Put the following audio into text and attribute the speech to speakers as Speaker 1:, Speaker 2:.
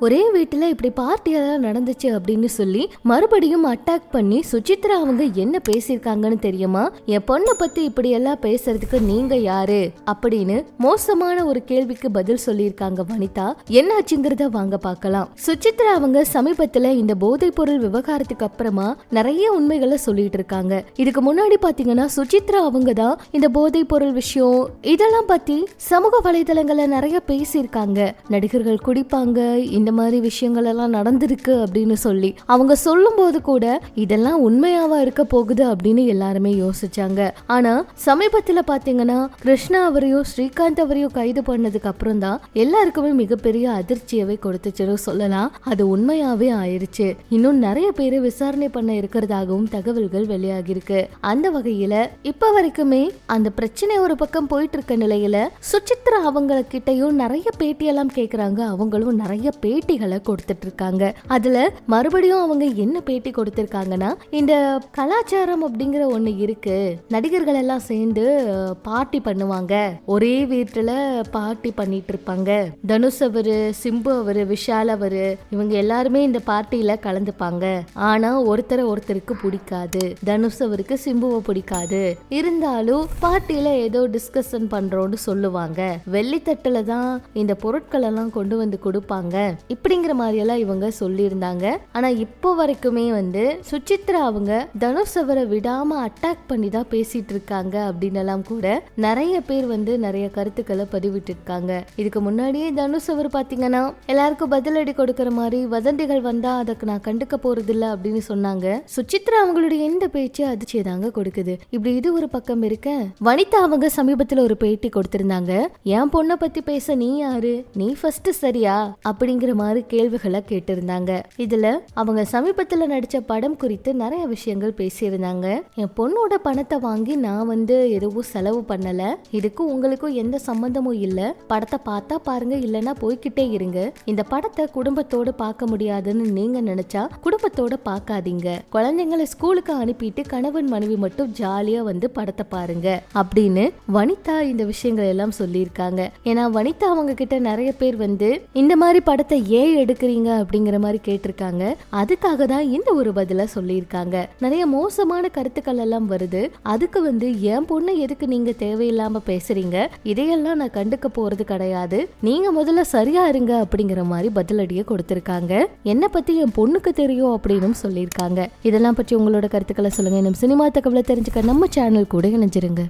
Speaker 1: ஒரே வீட்டுல இப்படி பார்ட்டி எல்லாம் நடந்துச்சு அப்படின்னு சொல்லி மறுபடியும் அட்டாக் பண்ணி சுசித்ரா அவங்க என்ன பேசியிருக்காங்கன்னு தெரியுமா? என் பொண்ணை பத்தி இப்படி எல்லாம் பேசுறதுக்கு நீங்க யாரு? அப்படின்னு மோசமான ஒரு கேள்விக்கு பதில் சொல்லியிருக்காங்க வனிதா. என்னாச்சுங்கிறத வாங்க பார்க்கலாம். சுசித்ரா அவங்க சமீபத்துல இந்த போதைப் பொருள் விவகாரத்துக்கு அப்புறமா நிறைய உண்மைகளை சொல்லிட்டு இருக்காங்க. இதுக்கு முன்னாடி பாத்தீங்கன்னா சுசித்ரா அவங்க தான் இந்த போதைப் பொருள் விஷயம் இதெல்லாம் பத்தி சமூக வலைதளங்கள்ல நிறைய பேசியிருக்காங்க. நடிகர்கள் குடிப்பாங்க இந்த இந்த மாதிரி விஷயங்கள் எல்லாம் நடந்திருக்கு அப்படின்னு சொல்லி. அவங்க சொல்லும்போது கூட இதெல்லாம் உண்மையாவா இருக்க போகுது அப்படின்னு எல்லாருமே யோசிச்சாங்க. ஆனா சமீபத்துல பாத்தீங்கன்னா கிருஷ்ணா அவரையும் ஸ்ரீகாந்த் அவரையும் கைது பண்ணதுக்கு அப்புறம் தான் எல்லாருக்குமே மிகப்பெரிய அதிர்ச்சியவே கொடுத்துச்சுன்னு சொல்லலாம். அது உண்மையாவே ஆயிருச்சு. இன்னும் நிறைய பேர் விசாரணை பண்ண இருக்கிறதாகவும் தகவல்கள் வெளியாகிருக்கு அந்த வகையில இப்ப வரைக்குமே அந்த பிரச்சனை ஒரு பக்கம் போயிட்டு இருக்க நிலையில சுச்சித்ரா அவங்க கிட்டயும் நிறைய பேட்டியெல்லாம் கேக்குறாங்க. அவங்களும் நிறைய பேட்டிகளை கொடுத்துட்டு இருக்காங்க அதுல மறுபடியும் அவங்க என்ன பேட்டி கொடுத்திருக்காங்கன்னா இந்த கலாச்சாரம் அப்படிங்கிற ஒண்ணு இருக்கு. நடிகர்கள் எல்லாம் சேர்ந்து பார்ட்டி பண்ணுவாங்க. ஒரே வீட்டுல பார்ட்டி பண்ணிட்டு இருப்பாங்க தனுஷ் அவரு சிம்பு அவரு விஷால் அவரு இவங்க எல்லாருமே இந்த பார்ட்டியில கலந்துப்பாங்க. ஆனா ஒருத்தரை ஒருத்தருக்கு பிடிக்காது. தனுஷ் அவருக்கு சிம்புவை பிடிக்காது. இருந்தாலும் பார்ட்டியில ஏதோ டிஸ்கஷன் பண்றோம்னு சொல்லுவாங்க. வெள்ளித்தட்டுல தான் இந்த பொருட்கள் எல்லாம் கொண்டு வந்து கொடுப்பாங்க. இப்படிங்கிற மாதிரி எல்லாம் இவங்க சொல்லியிருந்தாங்க. ஆனா இப்போ வரைக்குமே வந்து சுச்சித்ரா அவங்க தனுஷ் அவரை விடாம அட்டாக் பண்ணி தான் பேசிட்டு இருக்காங்க அப்படின்னு எல்லாம் கூட நிறைய பேர் வந்து நிறைய கருத்துக்களை பதிவிட்டு இருக்காங்க. இதுக்கு முன்னாடியே தனுஷ் அவர் பார்த்தீங்கன்னா எல்லாருக்கும் பதிலடி கொடுக்குற மாதிரி வதந்திகள் வந்தா அதுக்கு நான் கண்டுக்க போகிறதில்ல அப்படின்னு சொன்னாங்க. சுச்சித்ரா அவங்களுடைய இந்த பேச்சு அதிர்ச்சியை தாங்க கொடுக்குது. இப்படி இது ஒரு பக்கம் இருக்க வனிதா அவங்க சமீபத்துல ஒரு பேட்டி கொடுத்திருந்தாங்க. என் பொண்ணை பத்தி பேச நீ யாரு? நீ ஃபர்ஸ்ட் சரியா? அப்படிங்கிற மாதிரி கேள்விகளை கேட்டிருந்தாங்க. இதுல அவங்க சமீபத்துல நடிச்ச படம் குறித்து நிறைய விஷயங்கள் பேசியிருந்தாங்க. என் பொண்ணோட பணத்தை வாங்கி நான் வந்து எதுவும் செலவு பண்ணல. இதுக்கும் உங்களுக்கும் எந்த சம்பந்தமும் இல்ல. படத்தை பார்த்தா பாருங்க இல்லைன்னா போய்கிட்டே இருங்க. இந்த படத்தை குடும்பத்தோட பார்க்க முடியாதுன்னு நீங்க நினைச்சா குடும்பத்தோட பார்க்காதீங்க. குழந்தைங்களை ஸ்கூலுக்கு அனுப்பிட்டு கணவன் மனைவி மட்டும் ஜாலியா வந்து படத்தை பாருங்க அப்படின்னு வனிதா இந்த விஷயங்கள் எல்லாம் சொல்லியிருக்காங்க. ஏன்னா வனிதா அவங்க கிட்ட நிறைய பேர் வந்து இந்த மாதிரி படத்தை ஏன் எடுக்கிறீங்க அப்படிங்கிற மாதிரி கேட்டிருக்காங்க. அதுக்காக தான் இந்த ஒரு பதில சொல்லியிருக்காங்க. நிறைய மோசமான கருத்துக்கள் எல்லாம் வருது. அதுக்கு வந்து என் பொண்ணு எதுக்கு நீங்க தேவையில்லாம பேசுறீங்க? இதையெல்லாம் நான் கண்டுக்க போறது கிடையாது. நீங்க முதல்ல சரியா இருங்க அப்படிங்கிற மாதிரி பதிலடியை கொடுத்திருக்காங்க. என்ன பத்தி என் பொண்ணுக்கு தெரியும் அப்படின்னு சொல்லியிருக்காங்க. இதெல்லாம் பற்றி உங்களோட கருத்துக்களை சொல்லுங்க. இன்னும் சினிமா தகவலை தெரிஞ்சுக்க நம்ம சேனல் கூட இணைஞ்சிருங்க.